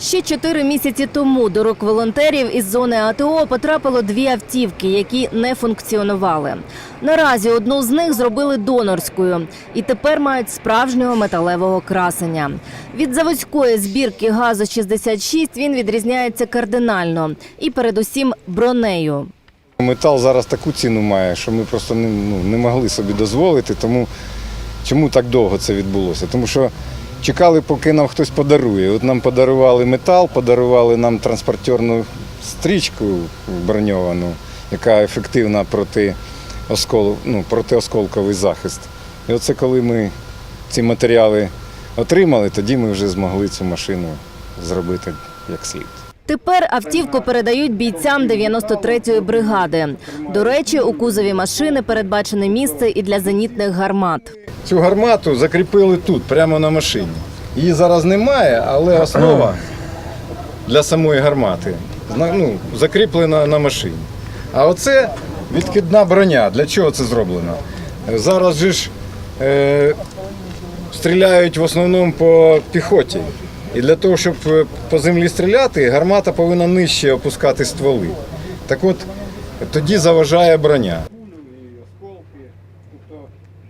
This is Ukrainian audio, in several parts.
Ще чотири місяці тому до рук волонтерів із зони АТО потрапило дві автівки, які не функціонували. Наразі одну з них зробили донорською і тепер мають справжнього металевого красення. Від заводської збірки газу 66 він відрізняється кардинально і передусім бронею. Метал зараз таку ціну має, що ми просто не, ну, не могли собі дозволити. Тому чому так довго це відбулося? Тому що чекали, поки нам хтось подарує. От нам подарували метал, подарували нам транспортерну стрічку броньовану, яка ефективна проти, оскол, ну, протиосколковий захист. І оце коли ми ці матеріали отримали, тоді ми вже змогли цю машину зробити як слід. Тепер автівку передають бійцям 93-ї бригади. До речі, у кузові машини передбачене місце і для зенітних гармат. Цю гармату закріпили тут, прямо на машині. Її зараз немає, але основа для самої гармати ну, закріплена на машині. А оце відкидна броня. Для чого це зроблено? Зараз же ж е, стріляють в основному по піхоті. І для того, щоб е, по землі стріляти, гармата повинна нижче опускати стволи. Так от тоді заважає броня.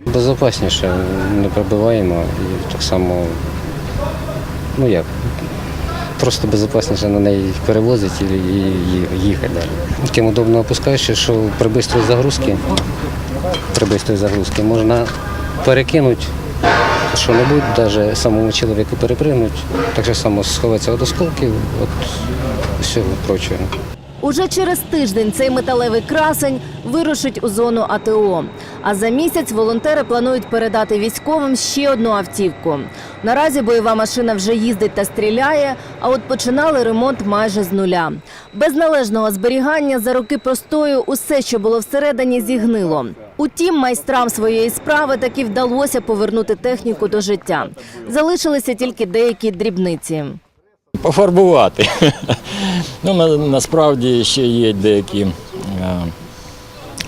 Безопасніше, не пробиваємо і так само, ну як, просто безопасніше на неї перевозити і їхати далі. Тим удобно опускаєш, що при бистрій загрузці, при бистрій загрузці можна перекинути що-небудь, навіть самому чоловіку перепригнуть, так же само сховатися від осколків, от всього прочого. Уже через тиждень цей металевий красень вирушить у зону АТО. А за місяць волонтери планують передати військовим ще одну автівку. Наразі бойова машина вже їздить та стріляє, а от починали ремонт майже з нуля. Без належного зберігання за роки простою усе, що було всередині, зігнило. Утім, майстрам своєї справи таки вдалося повернути техніку до життя. Залишилися тільки деякі дрібниці. Пофарбувати. ну, на, насправді ще є деякі е,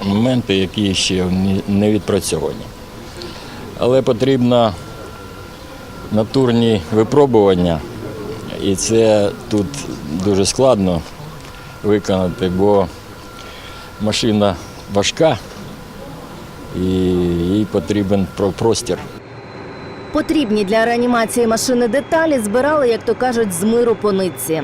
моменти, які ще не відпрацьовані. Але потрібно натурні випробування, і це тут дуже складно виконати, бо машина важка і їй потрібен простір. Потрібні для реанімації машини деталі збирали, як то кажуть, з миру по нитці.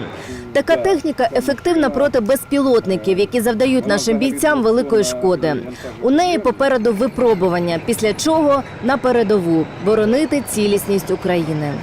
Така техніка ефективна проти безпілотників, які завдають нашим бійцям великої шкоди. У неї попереду випробування, після чого на передову боронити цілісність України.